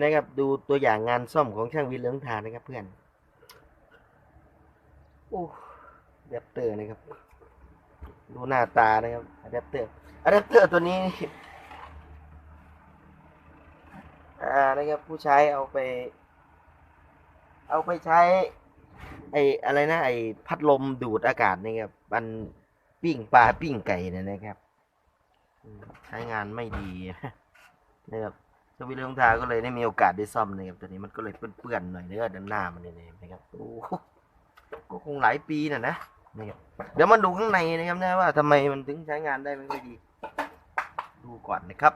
นะครับ ดูตัวอย่างงานซ่อมของช่างวินเหลืองทานนะครับเพื่อนโอ้แดปเตอร์นะครับ ดูหน้าตานะครับอะแดปเตอร์อะแดปเตอร์ตัวนี้อ่านะครับผู้ใช้เอาไป เอาไปใช้ ไออะไรนะ ไอพัดลมดูดอากาศนะครับมันปิ้งปลาปิ้งไก่เนี่ยนะครับ ใช้งานไม่ดีนะครับ สวิตช์ลงทาก็เลยได้มีโอกาสได้ซ่อมนะครับตัวนี้มันก็เลยเปื้อนๆหน่อยเนื้อด้านหน้ามันเนี่ยนะครับโอ้โหก็คงหลายปีน่ะนะนะครับเดี๋ยวมาดูข้างในนะครับนะว่าทำไมมันถึงใช้งานได้ไม่ค่อยดี ดูก่อนนะครับ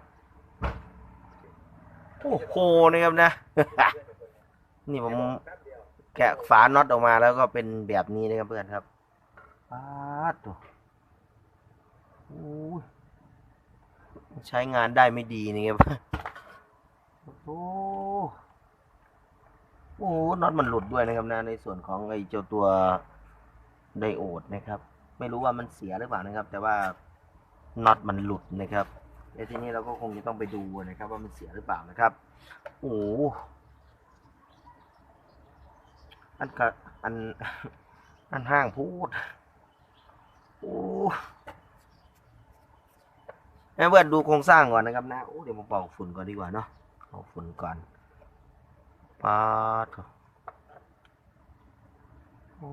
โอ้โหนะครับนะ นี่ผมแกะฝาน็อตออกมาแล้วก็เป็นแบบนี้นะครับเพื่อนครับปาดตัวใช้งานได้ไม่ดีนะครับ โอ้โหโอ้โหน็อตมันหลุดด้วยนะครับนะ ในส่วนของไอ้เจ้าตัวไดโอดนะครับ ไม่รู้ว่ามันเสียหรือเปล่านะครับ แต่ว่าน็อตมันหลุดนะครับในที่นี้เราก็คงจะต้องไปดูนะครับ ว่ามันเสียหรือเปล่านะครับโอ้โหอันกะอันอันห้างพูดโอ้ให้เพื่อนดูโครงสร้างก่อนนะครับนะโอ้เดี๋ยวผมเป่าฝุ่นก่อนดีกว่าเนาะ เอาฝุ่นก่อนปาดโอ้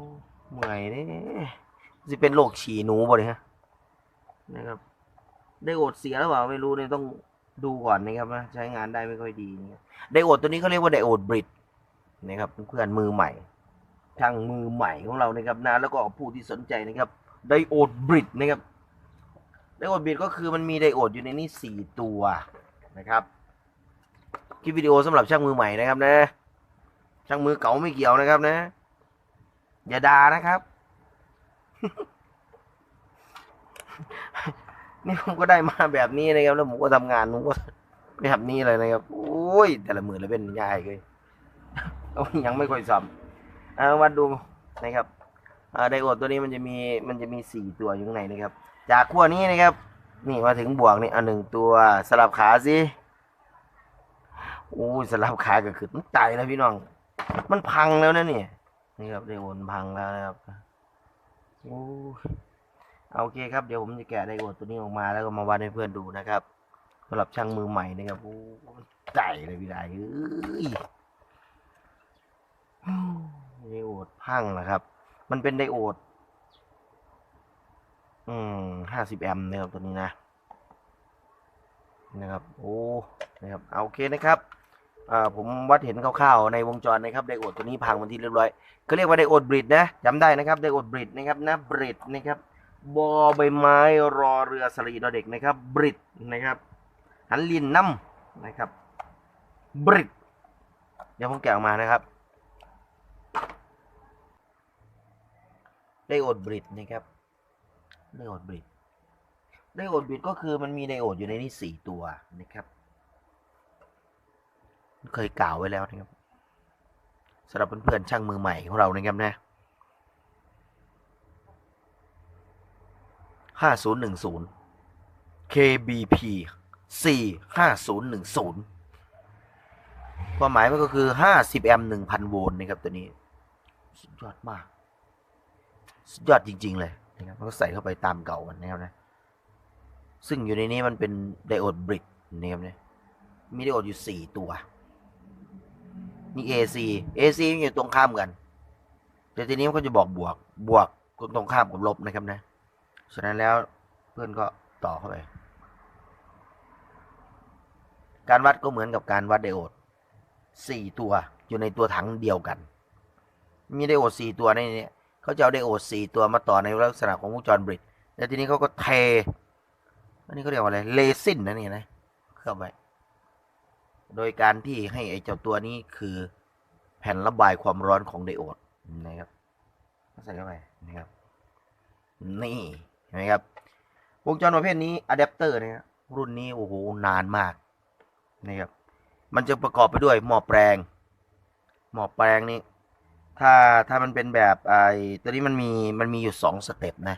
เมื่อยนี่จะเป็นโรคฉี่หนูบ่เนี่ยฮะนะครับ ได้โอดเสียหรือเปล่าไม่รู้เนี่ยต้องดูก่อนนะครับนะใช้งานได้ไม่ค่อยดีนะไดโอดตัวนี้เขาเรียกว่าไดโอดบริดนะครับเพื่อนมือใหม่ทางมือใหม่ของเรานะครับนะแล้วก็ผู้ที่สนใจนะครับไดโอดบริดนะครับไดโอดบริดก็คือมันมีไดโอดอยู่ในนี้สี่ตัวนะครับ คลิปวิดีโอสำหรับช่างมือใหม่นะครับนะ ช่างมือเก่าไม่เกี่ยวนะครับนะ อย่าด่านะครับ นี่ผมก็ได้มาแบบนี้นะครับ แล้วผมก็ทำงานผมก็แบบนี้เลยนะครับ โอ้ย แต่ละมือเลยเป็นยายเลยยังไม่ค่อยซ้ำเอามาดูนะครับไดโอดตัวนี้มันจะมีมันจะมีสี่ตัวอยู่ข้างในนะครับ จากขั้วนี้นะครับ นี่มาถึงบวกนี่อันหนึ่งตัวสลับขาสิ โอ้ยสลับขายก็คือมันตายแล้วพี่น้อง มันพังแล้วนะเนี่ยนี่ครับไดโอดพังแล้วนะครับโอ้ยโอเคครับเดี๋ยวผมจะแกะไดโอดตัวนี้ออกมาแล้วก็มาวัดให้เพื่อนดูนะครับสำหรับช่างมือใหม่นะครับโอ้ใจเลยพี่ได้เอ้ยไดโอดพังนะครับ มันเป็นไดโอด อืมห้าสิบแอมป์นะครับตัวนี้นะนะครับ โอ้ นะครับ เอาโอเคนะครับ ผมวัดเห็นคร่าวๆในวงจรนะครับไดโอดตัวนี้พังเป็นที่เรียบร้อยก็เรียกว่าไดโอดบริดนะจำได้นะครับไดโอดบริดนะครับนะบริดนะครับบอใบไม้รอเรือสลีดอเด็กนะครับบริดนะครับหันลินน้ำนะครับบริดเดี๋ยวผมแกะออกมานะครับไดโอดบริดนะครับไดโอดบริดไดโอดบริดก็คือมันมีไดโอดอยู่ในนี้สี่ตัวนะครับ เคยกล่าวไว้แล้วนะครับสำหรับเพื่อนๆช่างมือใหม่ของเรานะครับนะห้าศูนย์หนึ่งศูนย์ KBP สี่ห้าศูนย์หนึ่งศูนย์ความหมายมันก็คือห้าสิบแอมป์หนึ่งพันโวลต์นะครับตัวนี้ สุดยอดมาก สุดยอดจริง ๆ เลยนะครับมันก็ใส่เข้าไปตามเก่ามันนะครับนะ ซึ่งอยู่ในนี้มันเป็นไดโอดบริกนะครับเนี่ยมีไดโอดอยู่สี่ตัว นี่ AC AC มันอยู่ตรงข้ามกัน แต่ทีนี้มันก็จะบอกบวก บวกตรงข้ามกับลบนะครับนะ ฉะนั้นแล้วเพื่อนก็ต่อเข้าไป การวัดก็เหมือนกับการวัดไดโอดสี่ตัวอยู่ในตัวถังเดียวกัน มีไดโอดสี่ตัวในนี้เขาจะเอาไดโอดสี่ตัวมาต่อในลักษณะของวงจรบริดแล้วทีนี้เขาก็เท อันนี้เขาเรียกว่าอะไร เลซินนะนี่นะ เข้าไป โดยการที่ให้ไอ้เจ้าตัวนี้คือแผ่นระบายความร้อนของไดโอดนะครับใส่เข้าไปนะครับ นี่เห็นไหมครับ วงจรประเภทนี้อะแดปเตอร์นะครับรุ่นนี้โอ้โหนานมากนะครับ มันจะประกอบไปด้วยหม้อแปลง หม้อแปลงนี่ถ้าถ้ามันเป็นแบบไอ้ตัวนี้มันมีมันมีอยู่สองสเต็ปนะ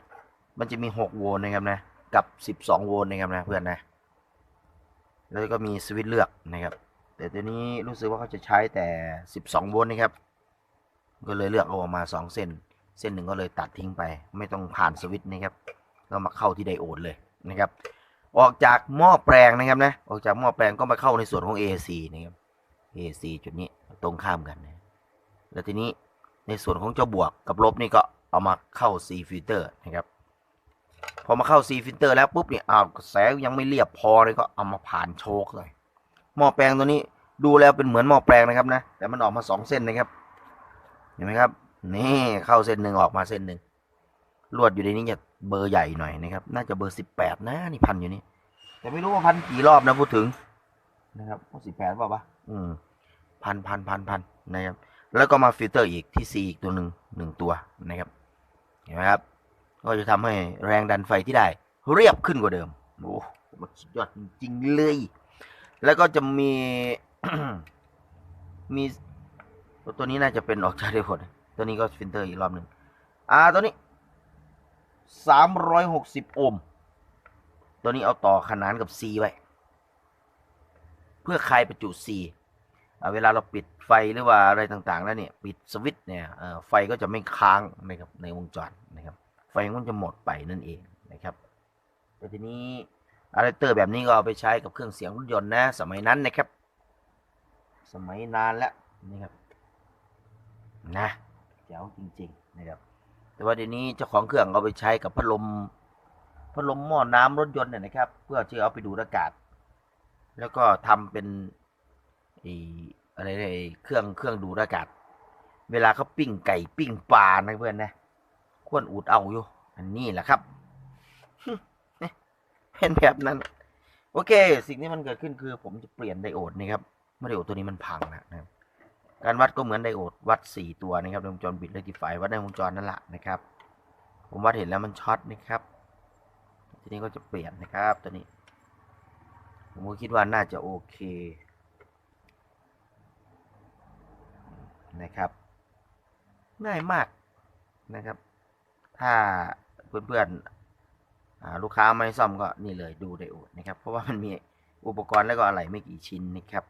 มันจะมีหกโวลต์นะครับนะ กับสิบสองโวลต์นะครับนะเพื่อนนะ แล้วก็มีสวิตช์เลือกนะครับ แต่ตัวนี้รู้สึกว่าเขาจะใช้แต่ 12 โวลต์นะครับ ก็เลยเลือกเอาออกมา 2 เส้น เส้นหนึ่งก็เลยตัดทิ้งไป ไม่ต้องผ่านสวิตช์นะครับ ก็มาเข้าที่ไดโอดเลยนะครับ ออกจากหม้อแปลงนะครับนะ ออกจากหม้อแปลงก็มาเข้าในส่วนของ AC นะครับ AC จุดนี้ตรงข้ามกันนะแล้วทีนี้ในส่วนของเจ้าบวกกับลบนี่ก็เอามาเข้า C filter นะครับ พอมาเข้า C filter แล้วปุ๊บเนี่ยอ้าวกระแสยังไม่เรียบพอเลยก็เอามาผ่านโชคเลย หม้อแปลงตัวนี้ดูแล้วเป็นเหมือนหม้อแปลงนะครับนะ แต่มันออกมาสองเส้นนะครับ เห็นไหมครับ นี่เข้าเส้นหนึ่งออกมาเส้นหนึ่งลวดอยู่ในนี้จะเบอร์ใหญ่หน่อยนะครับ น่าจะเบอร์สิบแปดนะนี่พันอยู่นี่ แต่ไม่รู้ว่าพันกี่รอบนะพูดถึงนะครับสิบแปดเปล่าวะอืมพันพันพันพันนะครับ แล้วก็มาฟิลเตอร์อีกที่ C อีกตัวหนึ่งหนึ่งตัวนะครับ เห็นไหมครับ ก็จะทำให้แรงดันไฟที่ได้ เรียบขึ้นกว่าเดิมโอ้โหมันสุดยอดจริงๆเลย แล้วก็จะมีมีตัวนี้น่าจะเป็นออกจากได้ผลตัวนี้ก็ฟิลเตอร์อีกรอบหนึ่งอ่าตัวนี้สามร้อยหกสิบโอห์มตัวนี้เอาต่อขนานกับ C ไว้ เพื่อคลายประจุ C อ่าเวลาเราปิดไฟหรือว่าอะไรต่างๆ แล้วเนี่ย ปิดสวิตช์เนี่ยไฟก็จะไม่ค้างนะครับในวงจรนะครับ ไฟมันจะหมดไปนั่นเองนะครับ แต่ทีนี้อะแดปเตอร์แบบนี้ก็เอาไปใช้กับเครื่องเสียงรถยนต์นะ สมัยนั้นนะครับ สมัยนานแล้วนะครับนะแจ๋วจริงๆนะครับ แต่ว่าเดี๋ยวนี้เจ้าของเครื่องเอาไปใช้กับพัดลมพัดลมหม้อน้ำรถยนต์เนี่ยนะครับ เพื่อที่เอาไปดูดอากาศ แล้วก็ทำเป็นไอ้อะไรนะไอ้เครื่องเครื่องดูดอากาศ เวลาเขาปิ้งไก่ปิ้งปลานะเพื่อนนะ ควรอูดเอาอยู่ อันนี้แหละครับเป็นแบบนั้น โอเค สิ่งที่มันเกิดขึ้นคือ ผมจะเปลี่ยนไดโอดนะครับเมื่อไดโอดตัวนี้มันพังนะนะครับการวัดก็เหมือนไดโอดวัดสี่ตัวนะครับในวงจรบิดเลติฟายวัดในวงจรนั่นแหละนะครับ ผมวัดเห็นแล้วมันช็อตนะครับ ทีนี้ก็จะเปลี่ยนนะครับตัวนี้ ผมก็คิดว่าน่าจะโอเคนะครับง่ายมากนะครับ ถ้าเพื่อนๆลูกค้าไม่ซ่อมก็นี่เลยดูไดโอดนะครับ เพราะว่ามันมีอุปกรณ์แล้วก็อะไรไม่กี่ชิ้นนะครับ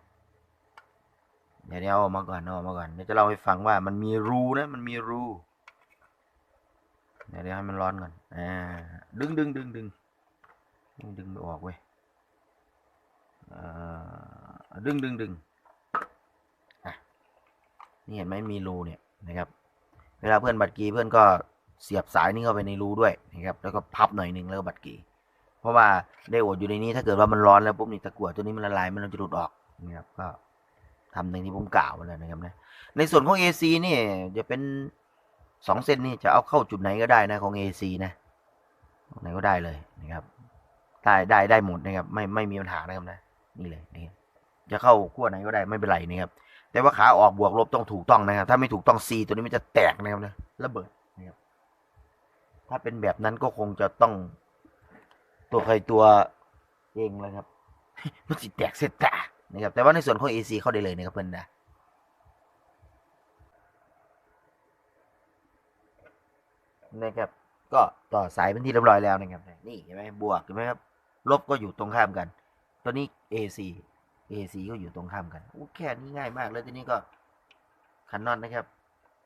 เดี๋ยวเดี๋ยวเอามาก่อนเอามาก่อนเดี๋ยวจะเล่าให้ฟังว่ามันมีรูนะมันมีรูเดี๋ยวเดี๋ยวให้มันร้อนก่อนอ่าดึงดึงดึงดึงดึงดึงไม่ออกเว้ยดึงดึงดึงนี่เห็นไหมมีรูเนี่ยนะครับ เวลาเพื่อนบัตรกีเพื่อนก็ เสียบสายนี่เข้าไปในรูด้วยนะครับแล้วก็พับหน่อยหนึ่งแล้วบัตรกีเพราะว่าไดโอดอยู่ในนี้ถ้าเกิดว่ามันร้อนแล้วปุ๊บนี่ตะกั่วตัวนี้มันละลายมันจะหลุดออกนะครับก็ทำอย่างที่ผมกล่าวไปแล้วนะครับนะในส่วนของ AC นี่จะเป็นสองเส้นนี่จะเอาเข้าจุดไหนก็ได้นะของ AC นะไหนก็ได้เลยนะครับได้ได้ได้หมดนะครับไม่ไม่มีปัญหานะครับนะนี่เลยนะครับจะเข้าขั้วไหนก็ได้ไม่เป็นไรนะครับแต่ว่าขาออกบวกลบต้องถูกต้องนะครับ ถ้าไม่ถูกต้อง C ตัวนี้มันจะแตกนะครับนะระเบิด ถ้าเป็นแบบนั้นก็คงจะต้อง ตัวใครตัวเองเลยครับ มันสิแตกเสร็จตานะครับ แต่ว่าในส่วนของ AC เข้าได้เลยนะครับเพื่อนนะนะครับ ก็ต่อสายเป็นที่เรียบร้อยแล้วนะครับนี่เห็นไหมบวกเห็นไหมครับ ลบก็อยู่ตรงข้ามกัน ตัวนี้ AC AC ก็อยู่ตรงข้ามกันอู้แค่นี้ง่ายมากแล้วทีนี้ก็คันนอนนะครับ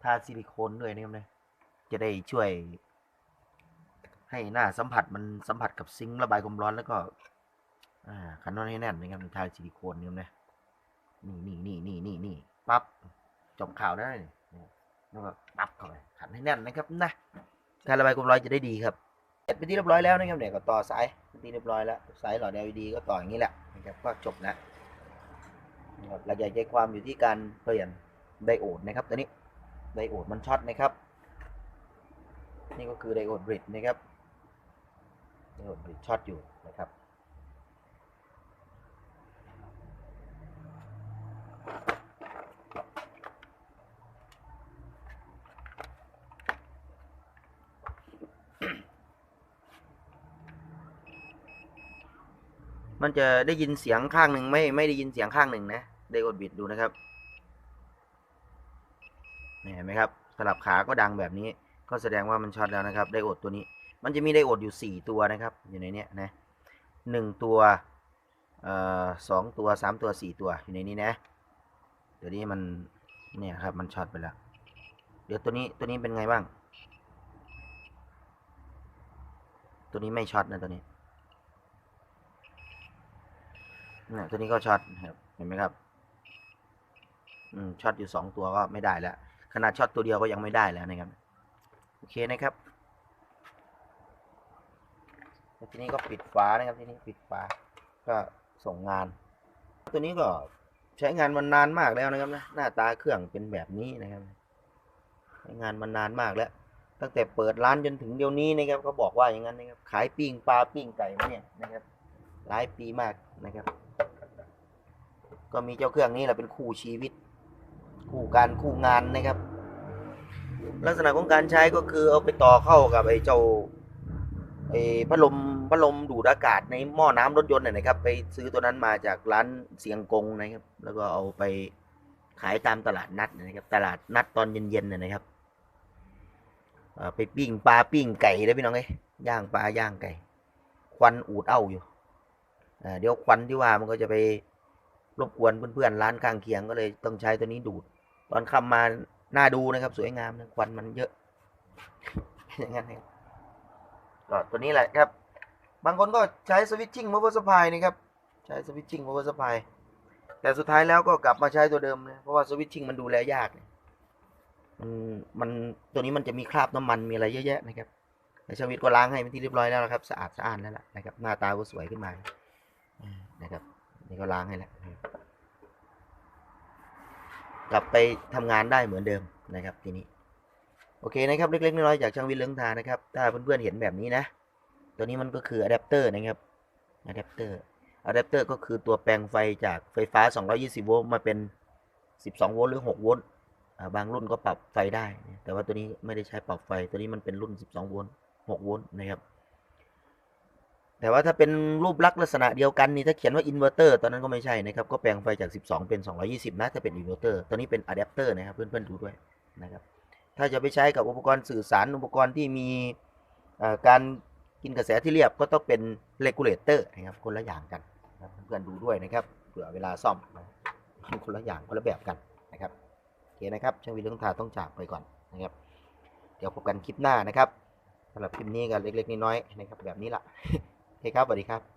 ทาซิลิโคนด้วยนะครับนะจะได้ช่วย ให้หน้าสัมผัสมันสัมผัสกับซิงค์ระบายความร้อนแล้วก็อ่าคันนอนให้แน่นนะครับทาซิลิโคนเนี่ยนะนี่นี่นี่นี่นี่นี่ปั๊บจบข่าวได้นี่แล้วก็ปั๊บเข้าไปขันให้แน่นนะครับนะการระบายความร้อนจะได้ดีครับเสร็จเป็นที่เรียบร้อยแล้วนะครับเนี่ยก็ต่อสายเป็นที่เรียบร้อยแล้วสายหลอด LED ก็ต่ออย่างนี้แหละนะครับก็จบนะครับหลักใหญ่ใจความอยู่ที่การเปลี่ยนไดโอดนะครับตัวนี้ไดโอดมันช็อตนะครับ นี่ก็คือไดโอดบริดนะครับ ไดโอดบริดช็อตอยู่นะครับมันจะได้ยินเสียงข้างหนึ่งไม่ไม่ได้ยินเสียงข้างหนึ่งนะไดโอดบิดดูนะครับเห็นไหมครับสลับขาก็ดังแบบนี้ ก็แสดงว่ามันช็อตแล้วนะครับไดโอดตัวนี้ มันจะมีไดโอดอยู่สี่ตัวนะครับ อยู่ในนี้นะหนึ่งตัวสองตัวสามตัวสี่ตัวอยู่ในนี้นะเดี๋ยวนี้มันเนี่ยครับมันช็อตไปแล้ว เดี๋ยวตัวนี้ตัวนี้เป็นไงบ้าง ตัวนี้ไม่ช็อตนะตัวนี้เนี่ยตัวนี้ก็ช็อตครับเห็นไหมครับอืมช็อตอยู่สองตัวก็ไม่ได้แล้วขนาดช็อตตัวเดียวก็ยังไม่ได้แล้วนะครับโอเคนะครับ ทีนี้ก็ปิดฝานะครับ ทีนี้ปิดฝา ก็ส่งงาน ตัวนี้ก็ใช้งานมันานมากแล้วนะครับนะ หน้าตาเครื่องเป็นแบบนี้นะครับ ใช้งานมันนานมากแล้ว ตั้งแต่เปิดร้านจนถึงเดี๋ยวนี้นะครับเขาบอกว่าอย่างนั้นนะครับ ขายปิ้งปลาปิ้งไก่มาเนี่ยนะครับ หลายปีมากนะครับ ก็มีเจ้าเครื่องนี้แหละเป็นคู่ชีวิต คู่การคู่งานนะครับ ลักษณะของการใช้ก็คือเอาไปต่อเข้ากับไอ้เจ้าไอ้พัดลม พัดลมดูดอากาศในหม้อน้ำรถยนต์น่ะนะครับ ไปซื้อตัวนั้นมาจากร้านเสียงกงนะครับ แล้วก็เอาไปขายตามตลาดนัดนะครับ ตลาดนัดตอนเย็นๆน่ะนะครับไปปิ้งปลาปิ้งไก่ได้พี่น้องเอ้ย่างปลาย่างไก่ ควันอูดเอ้าอยู่เดี๋ยวควันที่ว่ามันก็จะไปรบกวนเพื่อนๆร้านข้างเคียงก็เลยต้องใช้ตัวนี้ดูด ตอนคำมาน่าดูนะครับ สวยงามนะควันมันเยอะอย่างนั้นนะครับก็ตัวนี้แหละครับ บางคนก็ใช้สวิตชิ่ง power supply นะครับ ใช้สวิตชิ่ง power supply แต่สุดท้ายแล้วก็กลับมาใช้ตัวเดิมนะเพราะว่าสวิตชิ่งมันดูแลยากเนี่ยมันมันตัวนี้มันจะมีคราบน้ำมันมีอะไรเยอะแยะนะครับแต่ชางวิทย์ก็ล้างให้เป็นที่เรียบร้อยแล้วนะครับ สะอาดสะอ้านแล้วล่ะนะครับ หน้าตาก็สวยขึ้นมานะครับนี่ก็ล้างให้แล้วกลับไปทำงานได้เหมือนเดิมนะครับทีนี้ โอเคนะครับเล็กๆน้อยๆจากช่างวิทย์เลื้งทานะครับ ถ้าเพื่อนๆเห็นแบบนี้นะ ตัวนี้มันก็คืออะแดปเตอร์นะครับอะแดปเตอร์อะแดปเตอร์ก็คือตัวแปลงไฟจากไฟฟ้า 220 โวลต์มาเป็น 12 โวลต์หรือ 6 โวลต์บางรุ่นก็ปรับไฟได้ แต่ว่าตัวนี้ไม่ได้ใช้ปรับไฟ ตัวนี้มันเป็นรุ่น 12 โวลต์ 6 โวลต์นะครับ แต่ว่าถ้าเป็นรูปลักษณ์ลักษณะเดียวกันนี่ถ้าเขียนว่าอินเวอร์เตอร์ตอนนั้นก็ไม่ใช่นะครับ ก็แปลงไฟจาก 12 เป็น 220 นะถ้าเป็นอินเวอร์เตอร์ ตัวนี้เป็นอะแดปเตอร์นะครับเพื่อนๆดูด้วยนะครับ ถ้าจะไปใช้กับอุปกรณ์สื่อสารอุปกรณ์ที่มีการ กินกระแสที่เรียบก็ต้องเป็นเลกูเลเตอร์นะครับคนละอย่างกันนะเพื่อนๆดูด้วยนะครับเผื่อเวลาซ่อมนะคนละอย่างคนละแบบกันนะครับโอเคนะครับช่างวิทย์เรื่องทาต้องจากไปก่อนนะครับ เดี๋ยวพบกันคลิปหน้านะครับสำหรับคลิปนี้กันเล็กๆน้อยๆนะครับแบบนี้ละโอเคครับสวัสดีครับ